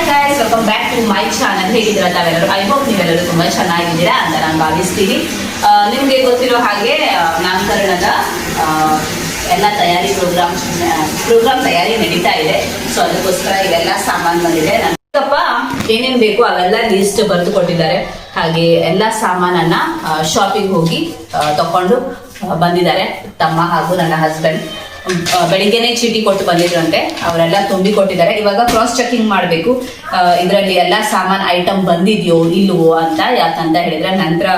Hi guys welcome back to my channel ಹೇಗಿದ್ದೀರಾ ತಾವೆಲ್ಲರೂ? I hope ನೀವೆಲ್ಲರೂ ತುಂಬ ಚೆನ್ನಾಗಿದ್ದೀರಾ ಅಂತ ನಾನು ಭಾವಿಸ್ತೀನಿ. ನಿಮಗೆ ಗೊತ್ತಿರೋ ಹಾಗೆ ನಾಮಕರಣದ ಎಲ್ಲ ತಯಾರಿ ಪ್ರೋಗ್ರಾಮ್ ಪ್ರೋಗ್ರಾಮ್ ತಯಾರಿ ನಡೀತಾ ಇದೆ. ಸೊ ಅದಕ್ಕೋಸ್ಕರ ಇವೆಲ್ಲ ಸಾಮಾನು ಬಂದಿದೆ. ನನ್ನ ಚಿಕ್ಕಪ್ಪ ಏನೇನ್ ಬೇಕು ಅವೆಲ್ಲ ಲಿಸ್ಟ್ ಬರೆದು ಕೊಟ್ಟಿದ್ದಾರೆ. ಹಾಗೆ ಎಲ್ಲ ಸಾಮಾನನ್ನ ಶಾಪಿಂಗ್ ಹೋಗಿ ತಕೊಂಡು ಬಂದಿದ್ದಾರೆ. ತಮ್ಮ ಹಾಗೂ ನನ್ನ ಹಸ್ಬೆಂಡ್ ಬೆಳಿಗ್ಗೆನೆ ಚೀಟಿ ಕೊಟ್ಟು ಬಂದಿದ್ರಂತೆ. ಅವರೆಲ್ಲ ತುಂಬಿ ಕೊಟ್ಟಿದ್ದಾರೆ. ಇವಾಗ ಕ್ರಾಸ್ ಚೆಕಿಂಗ್ ಮಾಡಬೇಕು. ಇದರಲ್ಲಿ ಎಲ್ಲ ಸಾಮಾನು ಐಟಮ್ ಬಂದಿದೆಯೋ, ಇಲ್ವೋ ಅಂತ ಯಾಕಂತ ಹೇಳಿದ್ರೆ, ನಂತರ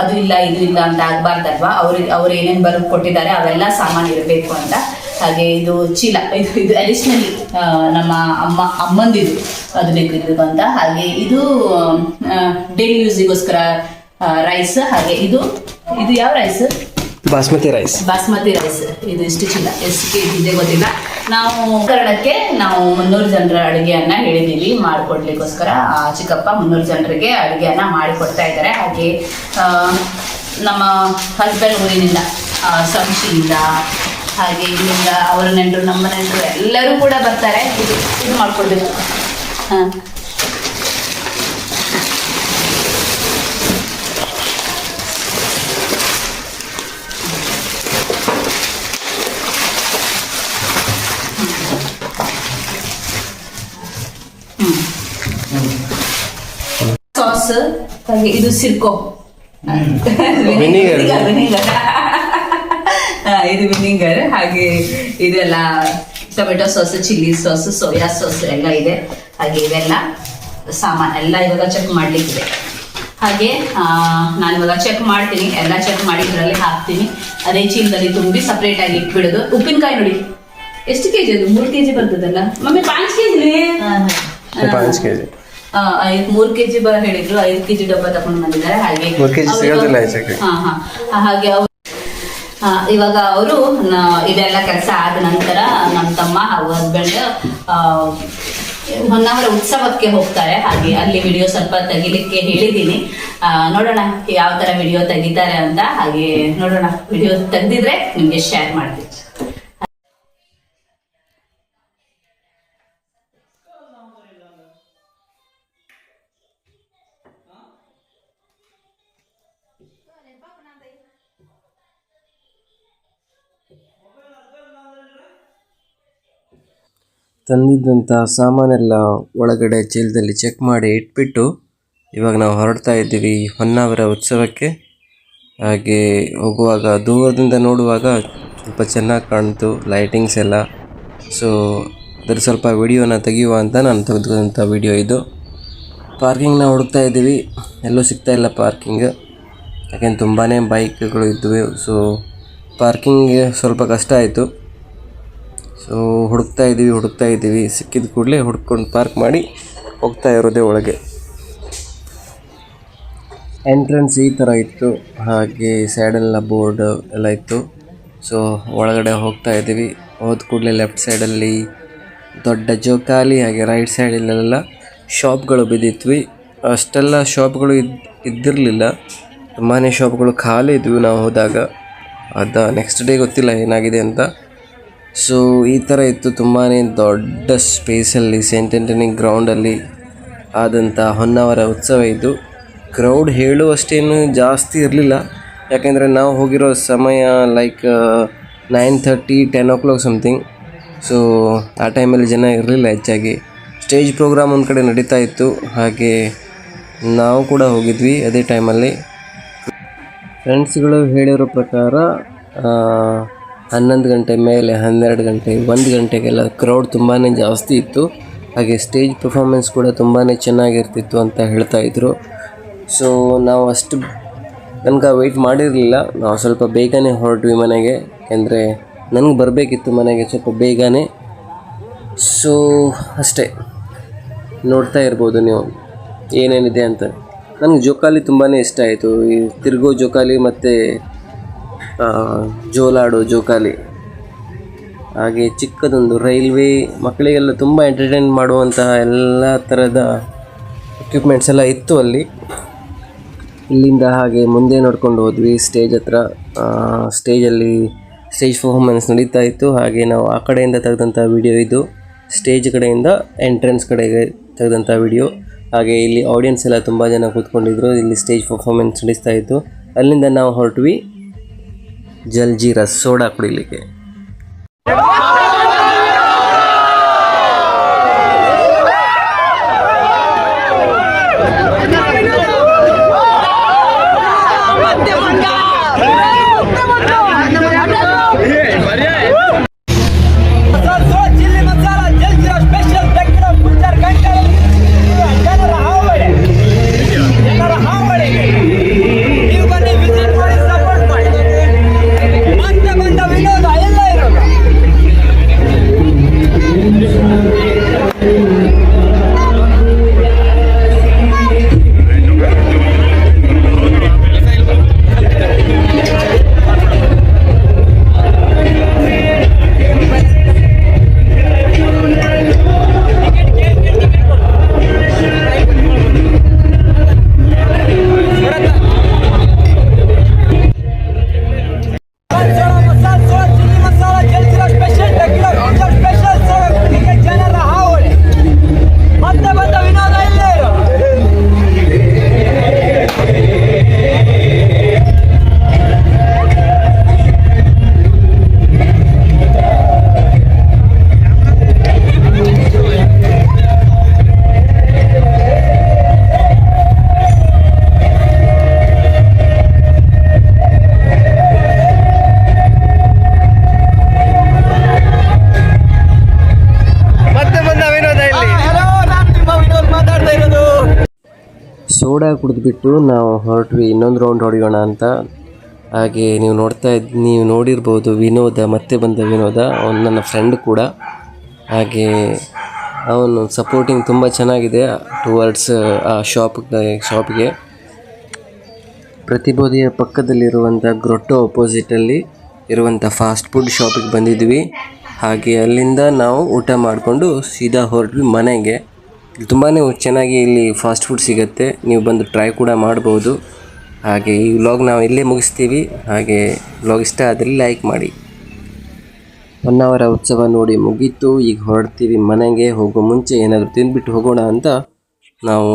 ಅದು ಇಲ್ಲ, ಇದು ಇಲ್ಲ ಅಂತ ಆಗ್ಬಾರ್ದಲ್ವಾ? ಅವ್ರ, ಅವ್ರು ಏನೇನು ಬರೆದು ಕೊಟ್ಟಿದ್ದಾರೆ, ಅವೆಲ್ಲ ಸಾಮಾನು ಇರಬೇಕು ಅಂತ. ಹಾಗೆ ಇದು ಚೀಲ, ಇದು ಇದು ಅಡಿಷ್ನಲಿ ನಮ್ಮ ಅಮ್ಮ, ಅಮ್ಮಂದಿದು. ಅದು ಬೇಕು ಅಂತ. ಹಾಗೆ ಇದು ಡೈಲಿ ಯೂಸಿಗೋಸ್ಕರ ರೈಸ್ ಹಾಗೆ ಇದು ಇದು ಯಾವ rice basmati rice basmati rice ಇದು ಎಷ್ಟು ಚಿಲ್ಲ ಎಷ್ಟು ಕೆ ಇದೆ ಗೊತ್ತಿಲ್ಲ. ನಾವು ಕನ್ನಡಕ್ಕೆ ನಾವು ಮುನ್ನೂರು ಜನರ ಅಡುಗೆಯನ್ನ ಹೇಳಿದೀವಿ ಮಾಡಿಕೊಡ್ಲಿಕ್ಕೋಸ್ಕರ. ಚಿಕ್ಕಪ್ಪ ಮುನ್ನೂರು ಜನರಿಗೆ ಅಡುಗೆಯನ್ನ ಮಾಡಿಕೊಡ್ತಾ ಇದ್ದಾರೆ. ಹಾಗೆ ನಮ್ಮ ಹಸ್ಬೆಂಡ್ ಊರಿನಿಂದ ಸಂಶಿಯಿಂದ ಹಾಗೆ ಇಲ್ಲಿಂದ ಅವರ ನೆಂಟರು, ನಮ್ಮ ನೆಂಟರು ಎಲ್ಲರೂ ಕೂಡ ಬರ್ತಾರೆ. ಇದು ಇದು ಮಾಡ್ಕೊಡ್ಬೇಕು. ಹಾಂ. ಹಾಗೆ ಇದು ಸಿರ್ಕೋ. ವಿನಿಗರ್. ಇದು ವಿನಿಗರ್. ಹಾಗೆ ಇದೆಲ್ಲ tomato sauce chilli sauce soya sauce ಎಲ್ಲ ಇದೆ. ಹಾಗೆ ಇವೆಲ್ಲ ಸಾಮಾನ್ ಎಲ್ಲ ಇವಾಗ ಚೆಕ್ ಮಾಡ್ಲಿಕ್ಕಿದೆ. ಹಾಗೆ ನಾನು ಇವಾಗ ಚೆಕ್ ಮಾಡ್ತೀನಿ. ಎಲ್ಲ ಚೆಕ್ ಮಾಡಿ ಇದರಲ್ಲಿ ಹಾಕ್ತೀನಿ. ಅದೇ ಚೀಲದಲ್ಲಿ ತುಂಬಿ ಸಪ್ರೇಟ್ ಆಗಿ ಇಟ್ಬಿಡೋದು. ಉಪ್ಪಿನಕಾಯಿ ನೋಡಿ. ಎಷ್ಟು ಕೆಜಿ ಅದು? ಮೂರು ಕೆಜಿ ಬರ್ತದಲ್ಲ? ಮಮ್ಮಿ ಪಾಂಚ್ ಕೆಜಿ. ಪಾಂಚ್ ಕೆ ಜಿ ಆ, ಐದ್ ಮೂರ್ ಕೆಜಿ ಬ ಹೇಳಿದ್ರು ಐದ್ ಕೆಜಿ ಡಬ್ಬ ತಕೊಂಡ್ ಬಂದಿದ್ದಾರೆ ಹಾಗೆ ಹಾಗೆ ಅವ್ರು ಇವಾಗ ಅವರು ಇದೆಲ್ಲ ಕೆಲಸ ಆದ ನಂತರ ನಮ್ಮ ತಮ್ಮ ಹಾಗೂ ಹಸ್ಬೆಂಡ್ ಹೊನ್ನಾವರ ಉತ್ಸವಕ್ಕೆ ಹೋಗ್ತಾರೆ. ಹಾಗೆ ಅಲ್ಲಿ ವಿಡಿಯೋ ಸ್ವಲ್ಪ ತೆಗಿಲಿಕ್ಕೆ ಹೇಳಿದ್ದೀನಿ. ಆ, ನೋಡೋಣ ಯಾವ ತರ ವಿಡಿಯೋ ತೆಗಿತಾರೆ ಅಂತ. ಹಾಗೆ ನೋಡೋಣ ವಿಡಿಯೋ ತೆಗ್ದಿದ್ರೆ ನಿಮ್ಗೆ ಶೇರ್ ಮಾಡ್ತೀನಿ. ತಂದಿದ್ದಂಥ ಸಾಮಾನೆಲ್ಲ ಒಳಗಡೆ ಚೀಲದಲ್ಲಿ ಚೆಕ್ ಮಾಡಿ ಇಟ್ಬಿಟ್ಟು ಇವಾಗ ನಾವು ಹೊರಡ್ತಾ ಇದ್ದೀವಿ ಹೊನ್ನಾವರ ಉತ್ಸವಕ್ಕೆ. ಹಾಗೆ ಹೋಗುವಾಗ ದೂರದಿಂದ ನೋಡುವಾಗ ಸ್ವಲ್ಪ ಚೆನ್ನಾಗಿ ಕಾಣ್ತು ಲೈಟಿಂಗ್ಸ್ ಎಲ್ಲ. ಸೊ ಅದ್ರ ಸ್ವಲ್ಪ ವಿಡಿಯೋನ ತೆಗೆಯುವ ಅಂತ ನಾನು ತೆಗೆದುಕೊಂಡಂಥ ವಿಡಿಯೋ ಇದು. ಪಾರ್ಕಿಂಗ್ನ ಹುಡುಕ್ತಾ ಇದ್ದೀವಿ. ಎಲ್ಲೂ ಸಿಗ್ತಾ ಇಲ್ಲ ಪಾರ್ಕಿಂಗ್ ಯಾಕೆಂದ್ರೆ ತುಂಬಾ ಬೈಕ್ಗಳು ಇದ್ವು. ಸೊ ಪಾರ್ಕಿಂಗ್ಗೆ ಸ್ವಲ್ಪ ಕಷ್ಟ ಆಯಿತು. ಸೊ ಹುಡುಕ್ತಾ ಇದ್ದೀವಿ ಹುಡುಕ್ತಾ ಇದ್ದೀವಿ ಸಿಕ್ಕಿದ ಕೂಡಲೇ ಹುಡ್ಕೊಂಡು ಪಾರ್ಕ್ ಮಾಡಿ ಹೋಗ್ತಾ ಇರೋದೇ ಒಳಗೆ. ಎಂಟ್ರೆನ್ಸ್ ಈ ಥರ ಇತ್ತು. ಹಾಗೆ ಸೈಡೆಲ್ಲ ಬೋರ್ಡ್ ಎಲ್ಲ ಇತ್ತು. ಸೊ ಒಳಗಡೆ ಹೋಗ್ತಾ ಇದ್ದೀವಿ ಹೋದ ಕೂಡಲೇ ಲೆಫ್ಟ್ ಸೈಡಲ್ಲಿ ದೊಡ್ಡ ಜೋಕಾಲಿ, ಹಾಗೆ ರೈಟ್ ಸೈಡಲ್ಲೆಲ್ಲ ಶಾಪ್ಗಳು ಬಿದ್ದಿದ್ವಿ. ಅಷ್ಟೆಲ್ಲ ಶಾಪ್ಗಳು ಇದ್, ಇದ್ದಿರಲಿಲ್ಲ. ತುಂಬಾ ಶಾಪ್ಗಳು ಖಾಲಿ ಇದ್ವಿ ನಾವು ಹೋದಾಗ. ಅದು ನೆಕ್ಸ್ಟ್ ಡೇ ಗೊತ್ತಿಲ್ಲ ಏನಾಗಿದೆ ಅಂತ. ಸೊ ಈ ಥರ ಇತ್ತು ತುಂಬಾ ದೊಡ್ಡ ಸ್ಪೇಸಲ್ಲಿ ಸೆಂಟ್ ಆ್ಯಂಟನಿ ಗ್ರೌಂಡಲ್ಲಿ ಆದಂಥ ಹೊನ್ನಾವರ ಉತ್ಸವ ಇದು. ಕ್ರೌಡ್ ಹೇಳುವಷ್ಟೇನು ಜಾಸ್ತಿ ಇರಲಿಲ್ಲ. ಯಾಕೆಂದರೆ ನಾವು ಹೋಗಿರೋ ಸಮಯ like nine thirty ten o'clock something so ಆ ಟೈಮಲ್ಲಿ ಜನ ಇರಲಿಲ್ಲ ಹೆಚ್ಚಾಗಿ. ಸ್ಟೇಜ್ ಪ್ರೋಗ್ರಾಮ್ ಒಂದು ಕಡೆ ನಡೀತಾ ಇತ್ತು. ಹಾಗೆ ನಾವು ಕೂಡ ಹೋಗಿದ್ವಿ ಅದೇ ಟೈಮಲ್ಲಿ ಫ್ರೆಂಡ್ಸ್ಗಳು ಹೇಳಿರೋ ಪ್ರಕಾರ ಹನ್ನೊಂದು ಗಂಟೆ ಮೇಲೆ, ಹನ್ನೆರಡು ಗಂಟೆ, ಒಂದು ಗಂಟೆಗೆಲ್ಲ ಕ್ರೌಡ್ ತುಂಬಾ ಜಾಸ್ತಿ ಇತ್ತು. ಹಾಗೆ ಸ್ಟೇಜ್ ಪರ್ಫಾರ್ಮೆನ್ಸ್ ಕೂಡ ತುಂಬಾ ಚೆನ್ನಾಗಿರ್ತಿತ್ತು ಅಂತ ಹೇಳ್ತಾ ಇದ್ರು. ಸೊ ನಾವು ಅಷ್ಟು ತನಕ ವೆಯ್ಟ್ ಮಾಡಿರಲಿಲ್ಲ. ನಾವು ಸ್ವಲ್ಪ ಬೇಗನೆ ಹೊರಟ್ವಿ ಮನೆಗೆ. ಯಾಕೆಂದರೆ ನನಗೆ ಬರಬೇಕಿತ್ತು ಮನೆಗೆ ಸ್ವಲ್ಪ ಬೇಗನೆ. ಸೊ ಅಷ್ಟೇ. ನೋಡ್ತಾ ಇರ್ಬೋದು ನೀವು. ಏನೇನಿದೆ ಅಂತ. ನನಗೆ ಜೋಕಾಲಿ ತುಂಬಾ ಇಷ್ಟ ಆಯಿತು. ಈ ತಿರುಗೋ ಜೋಕಾಲಿ ಮತ್ತು ಜೋಲಾಡೋ, ಜೋಕಾಲಿ. ಹಾಗೆ ಚಿಕ್ಕದೊಂದು ರೈಲ್ವೆ, ಮಕ್ಕಳಿಗೆಲ್ಲ ತುಂಬ ಎಂಟರ್ಟೈನ್ ಮಾಡುವಂತಹ ಎಲ್ಲ ಥರದ ಎಕ್ವಿಪ್ಮೆಂಟ್ಸ್ ಎಲ್ಲ ಇತ್ತು ಅಲ್ಲಿ. ಇಲ್ಲಿಂದ ಹಾಗೆ ಮುಂದೆ ನೋಡ್ಕೊಂಡು ಹೋದ್ವಿ ಸ್ಟೇಜ್ ಹತ್ರ. ಸ್ಟೇಜಲ್ಲಿ ಸ್ಟೇಜ್ ಪರ್ಫಾರ್ಮೆನ್ಸ್ ನಡೀತಾ ಇತ್ತು. ಹಾಗೆ ನಾವು ಆ ಕಡೆಯಿಂದ ತೆಗೆದಂಥ ವಿಡಿಯೋ ಇದು. ಸ್ಟೇಜ್ ಕಡೆಯಿಂದ ಎಂಟ್ರೆನ್ಸ್ ಕಡೆಗೆ ತೆಗೆದಂಥ ವಿಡಿಯೋ ಹಾಗೆ ಇಲ್ಲಿ ಆಡಿಯನ್ಸ್ ಎಲ್ಲ ತುಂಬ ಜನ ಕೂತ್ಕೊಂಡಿದ್ರು. ಇಲ್ಲಿ ಸ್ಟೇಜ್ ಪರ್ಫಾರ್ಮೆನ್ಸ್ ನಡೆಸ್ತಾ ಇತ್ತು. ಅಲ್ಲಿಂದ ನಾವು ಹೊರಟ್ವಿ. ಜಲ್ಜೀರಾ ಸೋಡಾ ಕುಡಿಲಿಕ್ಕೆ ಸೋಡಾ ಕುಡಿದ್ಬಿಟ್ಟು ನಾವು ಹೊರಟ್ವಿ, ಇನ್ನೊಂದು ರೌಂಡ್ ಹೊಡೆಯೋಣ ಅಂತ. ಹಾಗೆ ನೀವು ನೋಡ್ತಾ ಇದ್, ನೀವು ನೋಡಿರ್ಬೋದು ವಿನೋದ, ಮತ್ತೆ ಬಂದ ವಿನೋದ, ಅವನು ನನ್ನ ಫ್ರೆಂಡ್ ಕೂಡ. ಹಾಗೆ ಅವನು ಸಪೋರ್ಟಿಂಗ್ ತುಂಬ ಚೆನ್ನಾಗಿದೆ ಟುವರ್ಡ್ಸ್ ಆ ಶಾಪ್ ಶಾಪ್ಗೆ ಪ್ರತಿಬೋಧಿಯ ಪಕ್ಕದಲ್ಲಿರುವಂಥ ಗ್ರೊಟ್ಟೋ ಅಪೋಸಿಟಲ್ಲಿ ಇರುವಂಥ ಫಾಸ್ಟ್ ಫುಡ್ ಶಾಪಿಗೆ ಬಂದಿದ್ವಿ. ಹಾಗೆ ಅಲ್ಲಿಂದ ನಾವು ಊಟ ಮಾಡಿಕೊಂಡು ಸೀದಾ ಹೊರಟ್ವಿ ಮನೆಗೆ. ತುಂಬಾ ಚೆನ್ನಾಗಿ ಇಲ್ಲಿ ಫಾಸ್ಟ್ ಫುಡ್ ಸಿಗುತ್ತೆ. ನೀವು ಬಂದು ಟ್ರೈ ಕೂಡ ಮಾಡ್ಬೋದು. ಹಾಗೆ ಈ ವ್ಲಾಗ್ ನಾವು ಇಲ್ಲೇ ಮುಗಿಸ್ತೀವಿ. ಹಾಗೆ ವ್ಲಾಗ್ ಇಷ್ಟ ಆದರೆ ಲೈಕ್ ಮಾಡಿ. ಹೊನ್ನಾವರ ಉತ್ಸವ ನೋಡಿ ಮುಗೀತು. ಈಗ ಹೊರಡ್ತೀವಿ ಮನೆಗೆ. ಹೋಗೋ ಮುಂಚೆ ಏನಾದರೂ ತಿಂದ್ಬಿಟ್ಟು ಹೋಗೋಣ ಅಂತ ನಾವು